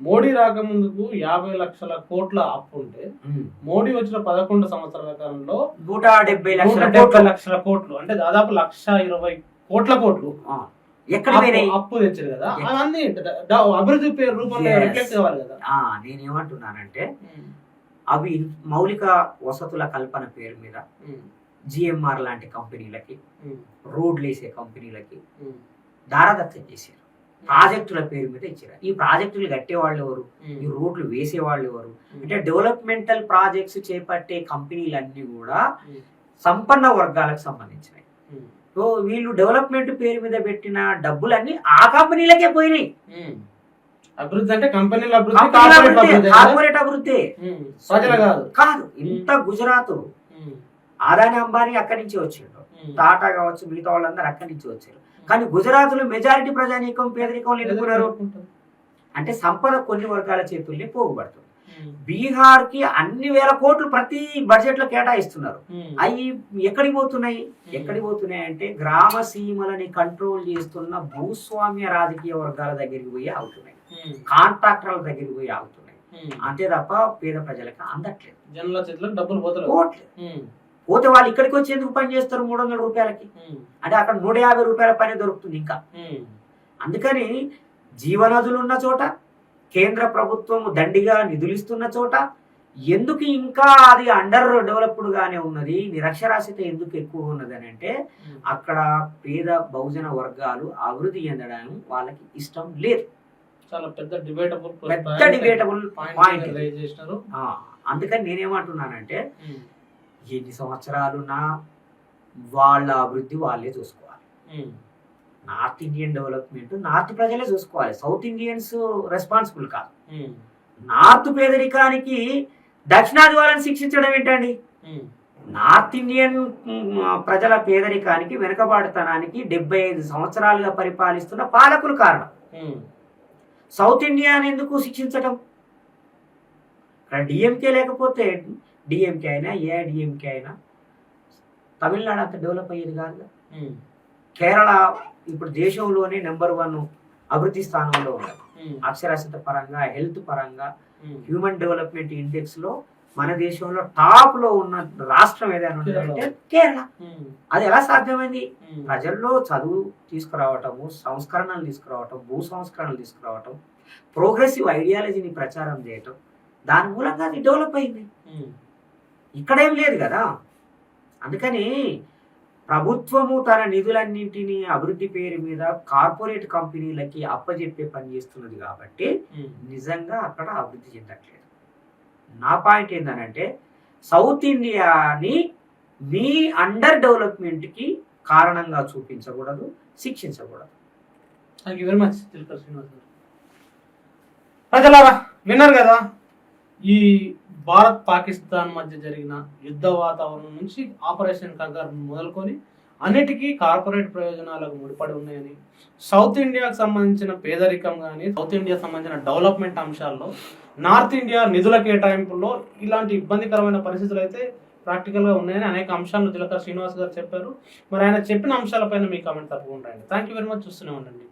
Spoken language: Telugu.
మోడీ రాకముందుకు యాభై లక్షల కోట్ల అప్పు ఉంటే మోడీ వచ్చిన పదకొండు సంవత్సరాల కాలంలో నూట డెబ్బై లక్షల కోట్లు. లక్షల కోట్లు. అంటే దాదాపు లక్ష ఇరవై కోట్ల కోట్లు. అప్పు- తెచ్చారు కదా. అవన్నీ అభివృద్ధి పేరు రూపంలో. రిఫ్లెక్ట్ కావాలి కదా. ఆ, నేనేమంటున్నానంటే అవి మౌలిక వసతుల కల్పన పేరు మీద జిఎంఆర్ లాంటి కంపెనీలకి రోడ్లు వేసే కంపెనీలకి దారదత్తం చేశారు. ప్రాజెక్టుల పేరు మీద ఇచ్చారు. ఈ ప్రాజెక్టులు కట్టే వాళ్ళు ఎవరు ఈ రోడ్లు వేసే వాళ్ళు ఎవరు అంటే డెవలప్మెంటల్ ప్రాజెక్ట్స్ చేపట్టే కంపెనీలన్నీ కూడా సంపన్న వర్గాలకు సంబంధించినవి. సో వీళ్ళు డెవలప్మెంట్ పేరు మీద పెట్టిన డబ్బులన్నీ ఆ కంపెనీలకే పోయినాయి. అభివృద్ధి అంటే కంపెనీల అభివృద్ధి కార్పొరేట్ అభివృద్ధి, కదా? ఇంత గుజరాత్. ఆదాని అంబానీ అక్కడి నుంచి వచ్చిండు. టాటా కావచ్చు మిగతా వాళ్ళందరూ అక్కడి నుంచి వచ్చారు. కానీ గుజరాత్లో మెజారిటీ ప్రజానీకం పేదరికం ఎందుకున్నారు అంటే సంపద కొన్ని వర్గాల చేతుల్ని పోగుపడుతుంది. బీహార్కి అన్ని వేల కోట్లు ప్రతి బడ్జెట్లో కేటాయిస్తున్నారు అవి ఎక్కడికి పోతున్నాయి? ఎక్కడికి పోతున్నాయి అంటే గ్రామ సీమలని కంట్రోల్ చేస్తున్న భూస్వామ్య రాజకీయ వర్గాల దగ్గరికి పోయి ఆగుతున్నాయి. ఉమ్, కాంట్రాక్టర్ల దగ్గరికి పోయి ఆగుతున్నాయి. ఉమ్. అంతే తప్ప పేద ప్రజలకు అందట్లేదు. జనుల చేతిలో డబ్బులు పోతలేదు పోతే వాళ్ళు ఇక్కడికి వచ్చి ఎందుకు పని చేస్తారు మూడు వందల రూపాయలకి అంటే అక్కడ నూట యాభై రూపాయల పని దొరుకుతుంది ఇంకా. అందుకని జీవనదులు ఉన్న చోట కేంద్ర ప్రభుత్వం దండిగా నిధులు ఇస్తున్న చోట ఎందుకు ఇంకా అది అండర్ డెవలప్డ్ గానే ఉన్నది నిరక్షరాస్యత ఎందుకు ఎక్కువ ఉన్నది అని అంటే. అక్కడ పేద బహుజన వర్గాలు అభివృద్ధి చెందడం వాళ్ళకి ఇష్టం లేదు. చాలా పెద్ద డిబేటబుల్ పెద్ద డిబేటబుల్ పాయింట్ అందుకని నేనేమంటున్నానంటే ఎన్ని సంవత్సరాలున్నా వాళ్ళ అభివృద్ధి వాళ్ళే చూసుకోవాలి. నార్త్ ఇండియన్ డెవలప్మెంట్ నార్త్ ప్రజలే చూసుకోవాలి. సౌత్ ఇండియన్స్ రెస్పాన్సిబుల్ కాదు. నార్త్ పేదరికానికి దక్షిణాది వాళ్ళని శిక్షించడం ఏంటండి? నార్త్ ఇండియన్ ప్రజల పేదరికానికి వెనుకబాటుతనానికి డెబ్బై ఐదు సంవత్సరాలుగా పరిపాలిస్తున్న పాలకులు కారణం. సౌత్ ఇండియాని ఎందుకు శిక్షించటం? ఇక్కడ డిఎంకే లేకపోతే డిఎంకే అయినా ఏఐడిఎంకే అయినా తమిళనాడు అంత డెవలప్ అయ్యేది కాదు కేరళ ఇప్పుడు దేశంలోనే నెంబర్ వన్ అభివృద్ధి స్థానంలో ఉన్నది ఉమ్, అక్షరాస్యత పరంగా హెల్త్ పరంగా హ్యూమన్ డెవలప్మెంట్ ఇండెక్స్లో మన దేశంలో టాప్లో ఉన్న రాష్ట్రం ఏదైనా ఉందంటే కేరళ. అది ఎలా సాధ్యమైంది? ప్రజల్లో చదువు తీసుకురావటము సంస్కరణలు తీసుకురావటం భూ సంస్కరణలు తీసుకురావటం ప్రోగ్రెసివ్ ఐడియాలజీని ప్రచారం చేయటం దాని మూలంగా అది డెవలప్ అయింది. ఇక్కడేం లేదు కదా. అందుకని ప్రభుత్వము తన నిధులన్నింటినీ అభివృద్ధి పేరు మీద కార్పొరేట్ కంపెనీలకి అప్పజెప్పే పని చేస్తున్నది కాబట్టి నిజంగా అక్కడ అభివృద్ధి చెందట్లేదు. నా పాయింట్ ఏంటంటే సౌత్ ఇండియాని మీ అండర్ డెవలప్మెంట్కి కారణంగా చూపించకూడదు శిక్షించకూడదు. థ్యాంక్ యూ వెరీ మచ్ ప్రజలారా విన్నారు కదా ఈ భారత్ పాకిస్తాన్ మధ్య జరిగిన యుద్ధ వాతావరణం నుంచి ఆపరేషన్ కంగారు మొదలుకొని అన్నిటికీ కార్పొరేట్ ప్రయోజనాలకు ముడిపడి ఉన్నాయని సౌత్ ఇండియాకు సంబంధించిన పేదరికం కానీ సౌత్ ఇండియా సంబంధించిన డెవలప్మెంట్ అంశాల్లో నార్త్ ఇండియా నిధుల కేటాయింపుల్లో ఇలాంటి ఇబ్బందికరమైన పరిస్థితులు అయితే ప్రాక్టికల్గా ఉన్నాయని అనేక అంశాలను తిలక శ్రీనివాస్ గారు చెప్పారు. మరి ఆయన చెప్పిన అంశాలపైన మీ కామెంట్ తప్పకుండా థ్యాంక్ యూ వెరీ మచ్ చూస్తూనే ఉండండి.